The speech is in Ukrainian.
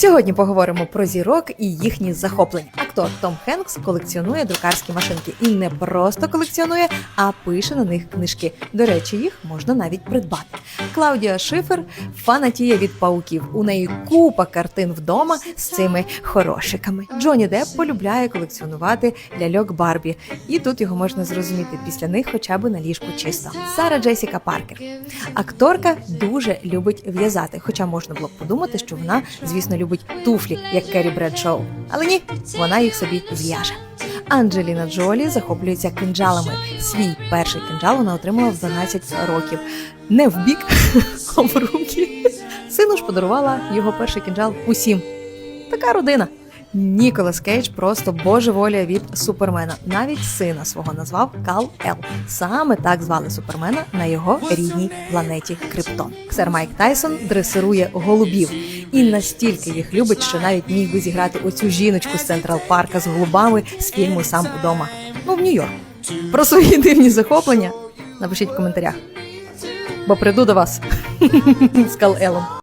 Сьогодні поговоримо про зірок і їхні захоплення. Актор Том Хенкс колекціонує друкарські машинки і не просто колекціонує, а пише на них книжки. До речі, їх можна навіть придбати. Клаудія Шифер фанатіє від пауків. У неї купа картин вдома з цими хорошиками. Джонні Депп полюбляє колекціонувати ляльок Барбі, і тут його можна зрозуміти. Після них хоча б на ліжку чисто. Сара Джесіка Паркер. Акторка дуже любить в'язати, хоча можна було б подумати, що вона, звісно, любить туфлі, як Керрі Бредшоу. Але ні, вона їх собі зв'яже. Анджеліна Джолі захоплюється кинджалами. Свій перший кинджал вона отримала в 12 років. Не в бік, а в руки. Сину ж подарувала його перший кинджал усім. Така родина. Ніколас Кейдж просто божеволіє від супермена. Навіть сина свого назвав Кал Ел. Саме так звали супермена на його рідній планеті Криптон. Сер Майк Тайсон дресирує голубів і настільки їх любить, що навіть міг би зіграти оцю жіночку з Централ Парка з голубами з фільму Сам удома. Ну в Нью-Йорк. Про свої дивні захоплення напишіть в коментарях. Бо прийду до вас з Кал Елом.